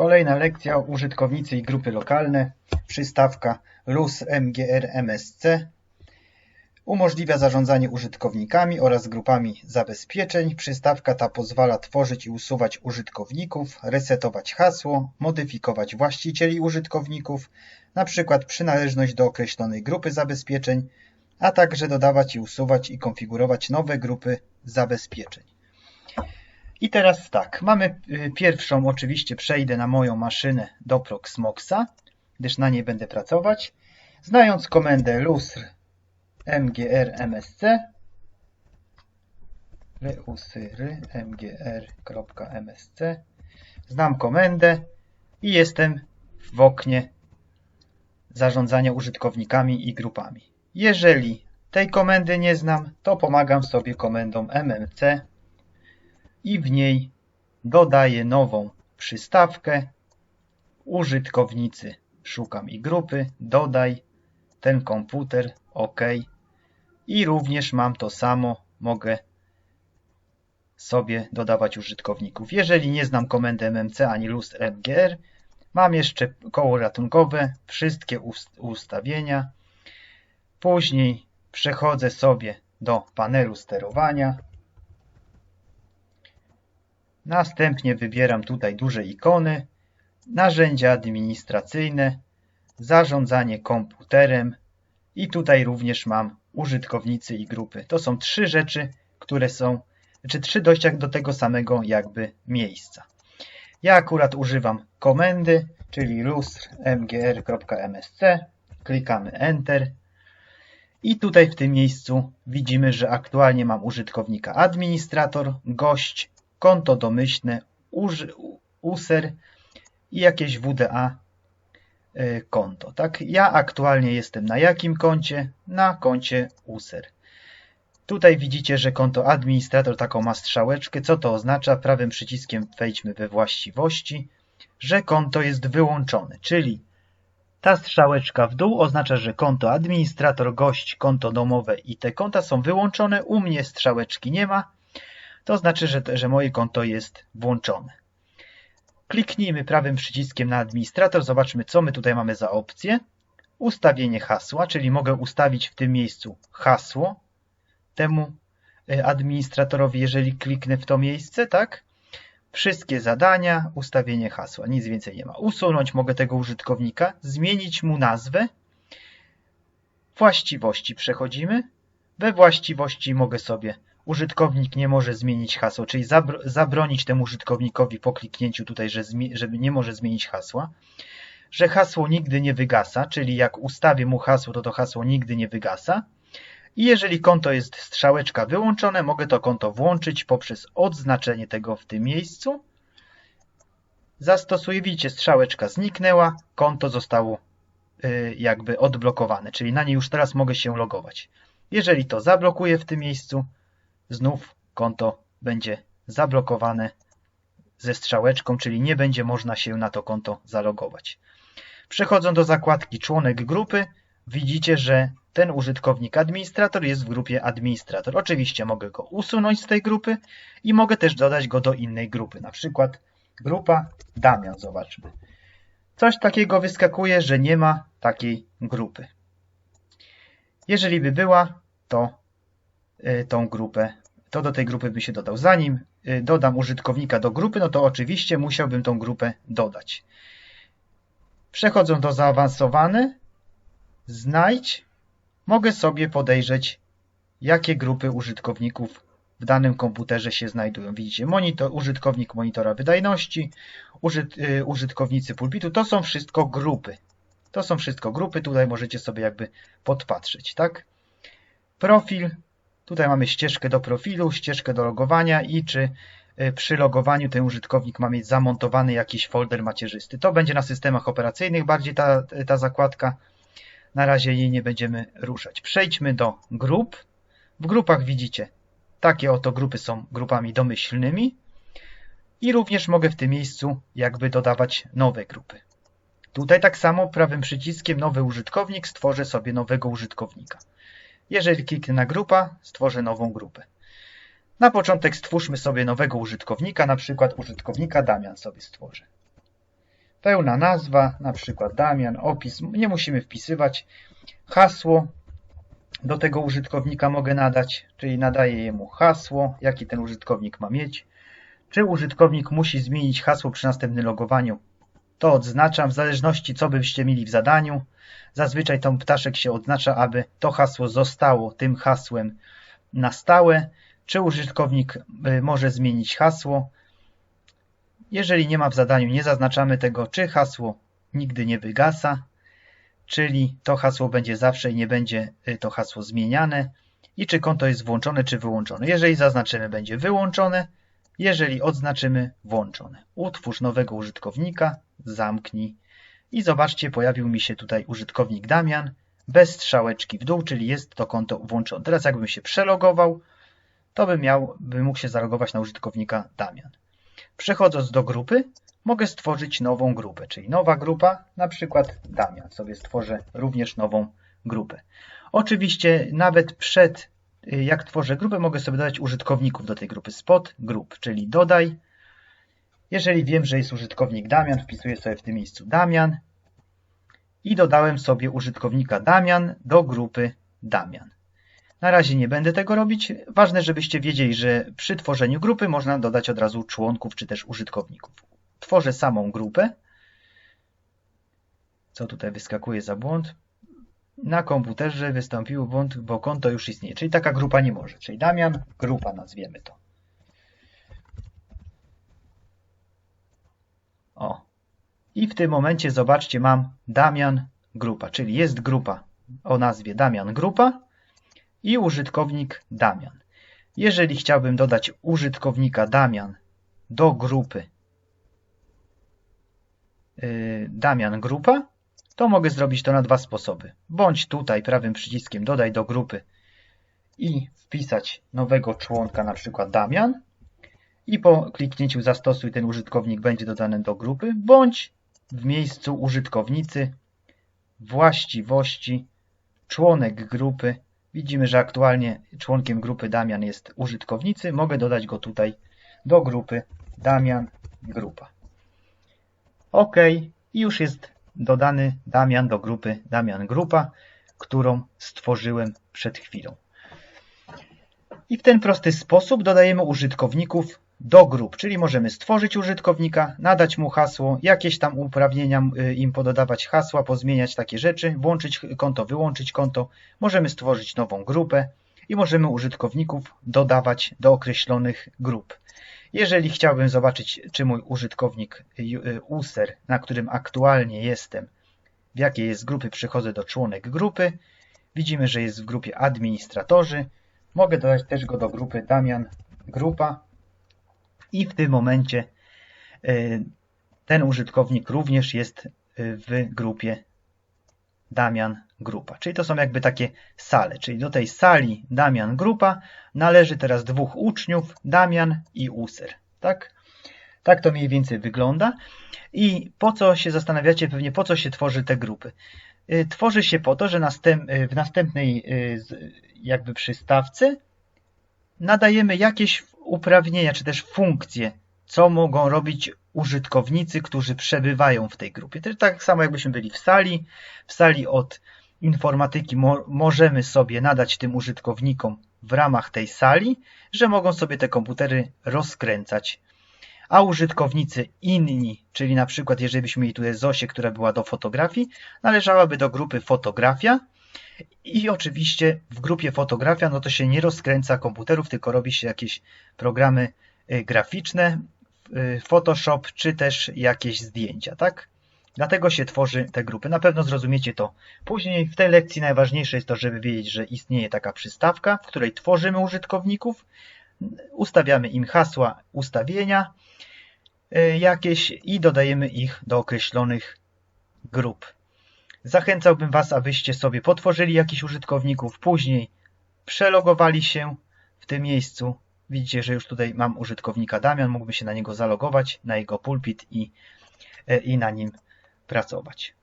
Kolejna lekcja użytkownicy i grupy lokalne. Przystawka LUS MGR MSC umożliwia zarządzanie użytkownikami oraz grupami zabezpieczeń. Przystawka ta pozwala tworzyć i usuwać użytkowników, resetować hasło, modyfikować właścicieli użytkowników, np. przynależność do określonej grupy zabezpieczeń, a także dodawać i usuwać i konfigurować nowe grupy zabezpieczeń. I teraz tak, mamy y, pierwszą, oczywiście przejdę na moją maszynę do Proxmoxa, gdyż na niej będę pracować. Znając komendę lustr mgr msc reusry mgr.msc znam komendę i jestem w oknie zarządzania użytkownikami i grupami. Jeżeli tej komendy nie znam, to pomagam sobie komendą mmc i w niej dodaję nową przystawkę użytkownicy szukam i grupy, dodaj ten komputer, OK i również mam to samo, mogę sobie dodawać użytkowników. Jeżeli nie znam komendy mmc ani lustr mgr, mam jeszcze koło ratunkowe, wszystkie ustawienia. Później przechodzę sobie do panelu sterowania. Następnie wybieram tutaj duże ikony, narzędzia administracyjne, zarządzanie komputerem i tutaj również mam użytkownicy i grupy. To są trzy rzeczy, które są, czy trzy dojścia do tego samego jakby miejsca. Ja akurat używam komendy, czyli lustr mgr.msc, klikamy Enter i tutaj w tym miejscu widzimy, że aktualnie mam użytkownika administrator, gość, konto domyślne, user i jakieś WDA e, konto. Tak? Ja aktualnie jestem na jakim koncie? Na koncie user. Tutaj widzicie, że konto administrator taką ma strzałeczkę. Co to oznacza? Prawym przyciskiem wejdźmy we właściwości, że konto jest wyłączone, czyli ta strzałeczka w dół oznacza, że konto administrator, gość, konto domowe i te konta są wyłączone. U mnie strzałeczki nie ma. To znaczy, że, że moje konto jest włączone. Kliknijmy prawym przyciskiem na administrator. Zobaczmy, co my tutaj mamy za opcję. Ustawienie hasła, czyli mogę ustawić w tym miejscu hasło temu e, administratorowi, jeżeli kliknę w to miejsce, tak? Wszystkie zadania, ustawienie hasła, nic więcej nie ma. Usunąć mogę tego użytkownika, zmienić mu nazwę. Właściwości przechodzimy. We właściwości mogę sobie użytkownik nie może zmienić hasła, czyli zabronić temu użytkownikowi po kliknięciu tutaj, że, że nie może zmienić hasła, że hasło nigdy nie wygasa, czyli jak ustawię mu hasło, to to hasło nigdy nie wygasa. I jeżeli konto jest strzałeczka wyłączone, mogę to konto włączyć poprzez odznaczenie tego w tym miejscu. Zastosuję, widzicie, strzałeczka zniknęła, konto zostało y, jakby odblokowane, czyli na nie już teraz mogę się logować. Jeżeli to zablokuję w tym miejscu, znów konto będzie zablokowane ze strzałeczką, czyli nie będzie można się na to konto zalogować. Przechodząc do zakładki członek grupy, widzicie, że ten użytkownik administrator jest w grupie administrator. Oczywiście mogę go usunąć z tej grupy i mogę też dodać go do innej grupy, na przykład grupa Damian, zobaczmy. Coś takiego wyskakuje, że nie ma takiej grupy. Jeżeli by była, to y, tą grupę, to do tej grupy by się dodał. Zanim y, dodam użytkownika do grupy, no to oczywiście musiałbym tą grupę dodać. Przechodząc do zaawansowane, znajdź, mogę sobie podejrzeć, jakie grupy użytkowników w danym komputerze się znajdują. Widzicie, monitor, użytkownik monitora wydajności, użyt, y, użytkownicy pulpitu, to są wszystko grupy. To są wszystko grupy, tutaj możecie sobie jakby podpatrzeć, tak? Profil, tutaj mamy ścieżkę do profilu, ścieżkę do logowania i czy y, przy logowaniu ten użytkownik ma mieć zamontowany jakiś folder macierzysty. To będzie na systemach operacyjnych bardziej ta, ta zakładka. Na razie jej nie będziemy ruszać. Przejdźmy do grup. W grupach widzicie, takie oto grupy są grupami domyślnymi. I również mogę w tym miejscu jakby dodawać nowe grupy. Tutaj tak samo prawym przyciskiem nowy użytkownik stworzę sobie nowego użytkownika. Jeżeli kliknę grupa, stworzę nową grupę. Na początek stwórzmy sobie nowego użytkownika, na przykład użytkownika Damian sobie stworzę. Pełna nazwa, na przykład Damian, opis, nie musimy wpisywać. Hasło do tego użytkownika mogę nadać, czyli nadaję jemu hasło, jaki ten użytkownik ma mieć. Czy użytkownik musi zmienić hasło przy następnym logowaniu? To odznaczam w zależności co byście mieli w zadaniu. Zazwyczaj tą ptaszek się odznacza, aby to hasło zostało tym hasłem na stałe. Czy użytkownik y, może zmienić hasło? Jeżeli nie ma w zadaniu, nie zaznaczamy tego, czy hasło nigdy nie wygasa, czyli to hasło będzie zawsze i nie będzie y, to hasło zmieniane i czy konto jest włączone czy wyłączone. Jeżeli zaznaczymy, będzie wyłączone, jeżeli odznaczymy, włączone. Utwórz nowego użytkownika, zamknij i zobaczcie, pojawił mi się tutaj użytkownik Damian bez strzałeczki w dół, czyli jest to konto włączone. Teraz jakbym się przelogował, to bym, miał, bym mógł się zalogować na użytkownika Damian. Przechodząc do grupy, mogę stworzyć nową grupę, czyli nowa grupa, na przykład Damian. Sobie stworzę również nową grupę. Oczywiście nawet przed y, jak tworzę grupę, mogę sobie dodać użytkowników do tej grupy. Spot grup, czyli dodaj. Jeżeli wiem, że jest użytkownik Damian, wpisuję sobie w tym miejscu Damian i dodałem sobie użytkownika Damian do grupy Damian. Na razie nie będę tego robić. Ważne, żebyście wiedzieli, że przy tworzeniu grupy można dodać od razu członków czy też użytkowników. Tworzę samą grupę. Co tutaj wyskakuje za błąd? Na komputerze wystąpił błąd, bo konto już istnieje. Czyli taka grupa nie może. Czyli Damian, grupa nazwiemy to. O. I w tym momencie zobaczcie, mam Damian grupa, czyli jest grupa o nazwie Damian grupa i użytkownik Damian. Jeżeli chciałbym dodać użytkownika Damian do grupy yy, Damian grupa, to mogę zrobić to na dwa sposoby. Bądź tutaj prawym przyciskiem dodaj do grupy i wpisać nowego członka, na przykład Damian i po kliknięciu zastosuj ten użytkownik będzie dodany do grupy, bądź w miejscu użytkownicy właściwości członek grupy Widzimy, że aktualnie członkiem grupy Damian jest użytkownicy. Mogę dodać go tutaj do grupy Damian Grupa. OK. I już jest dodany Damian do grupy Damian Grupa, którą stworzyłem przed chwilą. I w ten prosty sposób dodajemy użytkowników do grup, czyli możemy stworzyć użytkownika, nadać mu hasło, jakieś tam uprawnienia y, im pododawać hasła, pozmieniać takie rzeczy, włączyć konto, wyłączyć konto, możemy stworzyć nową grupę i możemy użytkowników dodawać do określonych grup. Jeżeli chciałbym zobaczyć, czy mój użytkownik y, y, user, na którym aktualnie jestem, w jakiej jest grupy, przychodzę do członek grupy, widzimy, że jest w grupie administratorzy, mogę dodać też go do grupy Damian Grupa, i w tym momencie e, ten użytkownik również jest e, w grupie Damian Grupa. Czyli to są jakby takie sale. Czyli do tej sali Damian Grupa należy teraz dwóch uczniów, Damian i User. Tak? Tak to mniej więcej wygląda. I po co się zastanawiacie pewnie, po co się tworzy te grupy? E, tworzy się po to, że w następnej jakby przystawce nadajemy jakieś uprawnienia czy też funkcje, co mogą robić użytkownicy, którzy przebywają w tej grupie. To tak samo jakbyśmy byli w sali. W sali od informatyki mo możemy sobie nadać tym użytkownikom w ramach tej sali, że mogą sobie te komputery rozkręcać. A użytkownicy inni, czyli na przykład jeżeli byśmy mieli tutaj Zosię, która była do fotografii, należałaby do grupy fotografia, i oczywiście w grupie fotografia, no to się nie rozkręca komputerów, tylko robi się jakieś programy y, graficzne, y, Photoshop, czy też jakieś zdjęcia, tak? Dlatego się tworzy te grupy. Na pewno zrozumiecie to później. W tej lekcji najważniejsze jest to, żeby wiedzieć, że istnieje taka przystawka, w której tworzymy użytkowników, ustawiamy im hasła ustawienia y, jakieś i dodajemy ich do określonych grup. Zachęcałbym Was, abyście sobie potworzyli jakichś użytkowników, później przelogowali się w tym miejscu. Widzicie, że już tutaj mam użytkownika Damian, mógłby się na niego zalogować, na jego pulpit i, e, i na nim pracować.